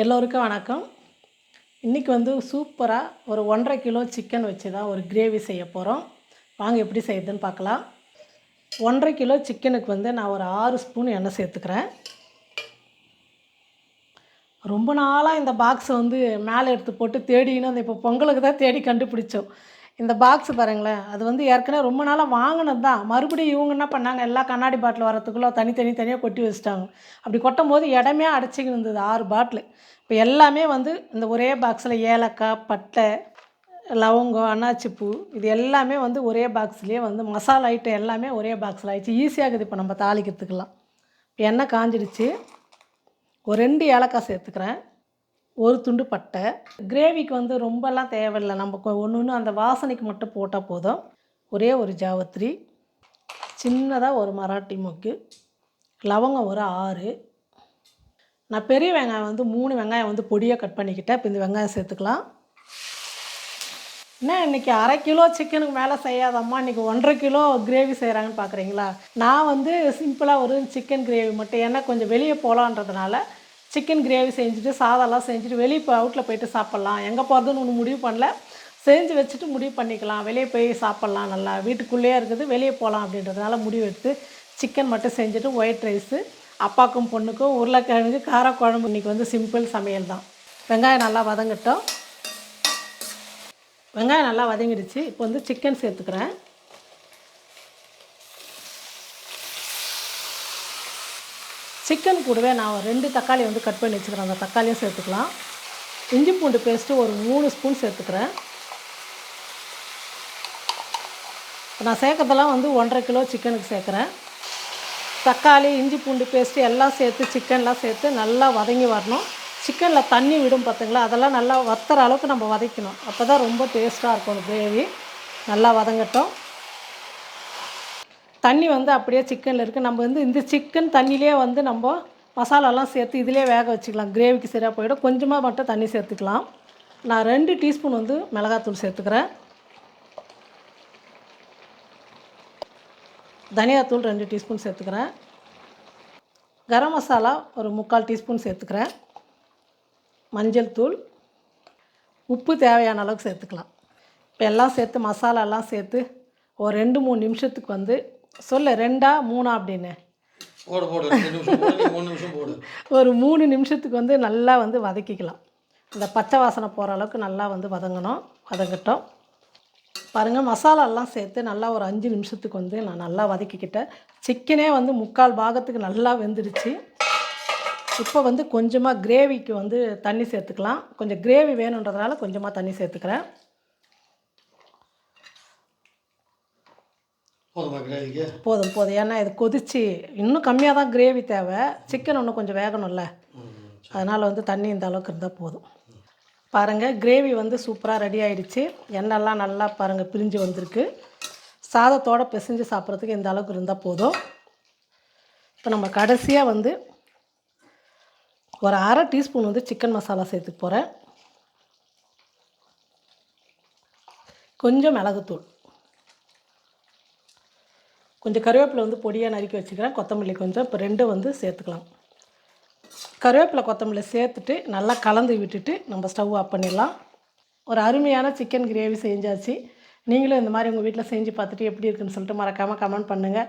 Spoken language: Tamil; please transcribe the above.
எல்லோருக்கும் வணக்கம். இன்றைக்கி வந்து சூப்பராக ஒரு ஒன்றரை கிலோ சிக்கன் வச்சு தான் ஒரு கிரேவி செய்ய போகிறோம் வாங்க எப்படி செய்யுதுன்னு பார்க்கலாம். ஒன்றரை கிலோ சிக்கனுக்கு வந்து நான் ஒரு ஆறு ஸ்பூன் எண்ணெய் சேர்த்துக்கிறேன். ரொம்ப நாளாக இந்த பாக்ஸை வந்து மேலே எடுத்து போட்டு தேடின்னு அந்த இப்போ பொங்கலுக்கு தான் தேடி கண்டுபிடிச்சோம். இந்த பாக்ஸ் பாருங்களேன். அது வந்து ஏற்கனவே ரொம்ப நாளாக வாங்கினது தான் மறுபடியும் இவங்க என்ன பண்ணாங்க? எல்லா கண்ணாடி பாட்டில் வரத்துக்குள்ளே தனித்தனி தனியாக கொட்டி வச்சுட்டாங்க. அப்படி கொட்டும் போது இடமே அடைச்சிக்கிட்டு இருந்தது ஆறு பாட்டில் இப்போ எல்லாமே வந்து இந்த ஒரே பாக்ஸில் ஏலக்காய் பட்டை லவங்கம் அன்னாச்சிப்பூ இது எல்லாமே வந்து ஒரே பாக்ஸ்லேயே வந்து மசாலா ஐட்டம் எல்லாமே ஒரே பாக்ஸில் ஆயிடுச்சு. ஈஸியாகுது இப்போ நம்ம தாளிக்கிறதுக்கெல்லாம். இப்போ எண்ணெய் காஞ்சிடுச்சு. ஒரு ரெண்டு ஏலக்காய் சேர்த்துக்கிறேன். ஒரு துண்டு பட்டை. கிரேவிக்கு வந்து ரொம்பலாம் தேவையில்லை. நம்ம ஒன்று ஒன்று அந்த வாசனைக்கு மட்டும் போட்டால் போதும். ஒரே ஒரு ஜாவத்திரி. சின்னதாக ஒரு மராட்டி மொக்கு. லவங்கம் ஒரு ஆறு. நான் பெரிய வெங்காயம் வந்து மூணு வெங்காயம் வந்து பொடியாக கட் பண்ணிக்கிட்டேன். இப்போ இந்த வெங்காயம் சேர்த்துக்கலாம். என்ன இன்றைக்கி அரை கிலோ சிக்கனுக்கு மேலே செய்யாதம்மா? இன்றைக்கி ஒன்றரை கிலோ கிரேவி செய்கிறாங்கன்னு பார்க்குறீங்களா நான் வந்து சிம்பிளாக ஒரு சிக்கன் கிரேவி மட்டும். ஏன்னா கொஞ்சம் வெளியே போகலான்றதுனால சிக்கன் கிரேவி செஞ்சுட்டு சாதம்லாம் செஞ்சுட்டு வெளியே இப்போ அவுட்டில் போயிட்டு சாப்பிட்லாம். எங்கே போகிறதுன்னு ஒன்று முடிவு பண்ணல. செஞ்சு வச்சுட்டு முடிவு பண்ணிக்கலாம். வெளியே போய் சாப்பிட்லாம் நல்லா. வீட்டுக்குள்ளேயே இருக்குது வெளியே போகலாம் அப்படின்றதுனால முடிவு எடுத்து சிக்கன் மட்டும் செஞ்சுட்டு ஒயிட் ரைஸு அப்பாக்கும் பொண்ணுக்கும் உருளைக்கிழங்கு காரக்குழம்பு. இன்றைக்கி வந்து சிம்பிள் சமையல் தான். வெங்காயம் நல்லா வதங்கட்டும். வெங்காயம் நல்லா வதங்கிடுச்சு. இப்போ வந்து சிக்கன் சேர்த்துக்கிறேன். சிக்கன் கூடவே நான் ரெண்டு தக்காளி வந்து கட் பண்ணி வச்சுக்கிறேன். அந்த தக்காளியும் சேர்த்துக்கலாம். இஞ்சி பூண்டு பேஸ்ட்டு ஒரு மூணு ஸ்பூன் சேர்த்துக்கிறேன். நான் சேர்க்கறதெல்லாம் வந்து ஒன்றரை கிலோ சிக்கனுக்கு சேர்க்குறேன். தக்காளி இஞ்சி பூண்டு பேஸ்ட்டு எல்லாம் சேர்த்து சிக்கன்லாம் சேர்த்து நல்லா வதங்கி வரணும். சிக்கனில் தண்ணி விடும் பார்த்துங்களா? அதெல்லாம் நல்லா வத்துற அளவுக்கு நம்ம வதக்கணும். அப்போ தான் ரொம்ப டேஸ்ட்டாக இருக்கும் அந்த கிரேவி. நல்லா வதங்கட்டும். தண்ணி வந்து அப்படியே சிக்கனில் இருக்குது நம்ம வந்து இந்த சிக்கன் தண்ணியிலே வந்து நம்ம மசாலாலாம் சேர்த்து இதிலே வேக வச்சுக்கலாம். கிரேவிக்கு சரியாக போயிடும். கொஞ்சமாக மட்டும் தண்ணி சேர்த்துக்கலாம். நான் ரெண்டு டீஸ்பூன் வந்து மிளகாத்தூள் சேர்த்துக்கிறேன். தனியாத்தூள் ரெண்டு டீஸ்பூன் சேர்த்துக்கிறேன். கரம் மசாலா ஒரு முக்கால் டீஸ்பூன் சேர்த்துக்கிறேன். மஞ்சள் தூள். உப்பு தேவையான அளவுக்கு சேர்த்துக்கலாம். இப்போ எல்லாம் சேர்த்து மசாலாலாம் சேர்த்து ஒரு ரெண்டு மூணு நிமிஷத்துக்கு வந்து சொல்லு ரெண்டா மூணா அப்படின்னு. போடு போடு ரெண்டு நிமிஷம் போடு நீ மூணு நிமிஷம் போடு. ஒரு மூணு நிமிஷத்துக்கு வந்து நல்லா வந்து வதக்கிக்கலாம். இந்த பச்சை வாசனை போகிற அளவுக்கு நல்லா வந்து வதங்கணும் வதங்கட்டும். பாருங்கள் மசாலாலாம் சேர்த்து நல்லா ஒரு அஞ்சு நிமிஷத்துக்கு வந்து நான் நல்லா வதக்கிக்கிட்டேன். சிக்கனே வந்து முக்கால் பாகத்துக்கு நல்லா வெந்துடுச்சு. இப்போ வந்து கொஞ்சமாக கிரேவிக்கு வந்து தண்ணி சேர்த்துக்கலாம். கொஞ்சம் கிரேவி வேணுன்றதுனால கொஞ்சமாக தண்ணி சேர்த்துக்கிறேன். போதுமா போதும் ஏன்னா இது கொதிச்சு இன்னும் கம்மியாக தான் கிரேவி தேவை. சிக்கன் இன்னும் கொஞ்சம் வேகணும்ல. அதனால் வந்து தண்ணி இந்த அளவுக்கு இருந்தால் போதும். பாருங்கள் கிரேவி வந்து சூப்பராக ரெடி ஆயிடுச்சு. எண்ணெய்லாம் நல்லா பாருங்கள் பிரிஞ்சு வந்திருக்கு. சாதத்தோடு பிசைஞ்சு சாப்பிட்றதுக்கு இந்த அளவுக்கு இருந்தால் போதும். இப்போ நம்ம கடைசியாக வந்து ஒரு அரை டீஸ்பூன் வந்து சிக்கன் மசாலா சேர்த்துக்க போகிறேன் கொஞ்சம் மிளகுத்தூள். கொஞ்சம் கருவேப்பிலை வந்து பொடியாக நறுக்கி வச்சுக்கிறேன் கொத்தமல்லி கொஞ்சம். இப்போ ரெண்டும் வந்து சேர்த்துக்கலாம். கருவேப்பிலை கொத்தமல்லி சேர்த்துட்டு நல்லா கலந்து விட்டுட்டு நம்ம ஸ்டவ் ஆஃப் பண்ணிடலாம். ஒரு அருமையான சிக்கன் கிரேவி செஞ்சாச்சு. நீங்களும் இந்த மாதிரி உங்கள் வீட்டில் செஞ்சு பார்த்துட்டு எப்படி இருக்குன்னு சொல்லிட்டு மறக்காமல் கமெண்ட் பண்ணுங்கள்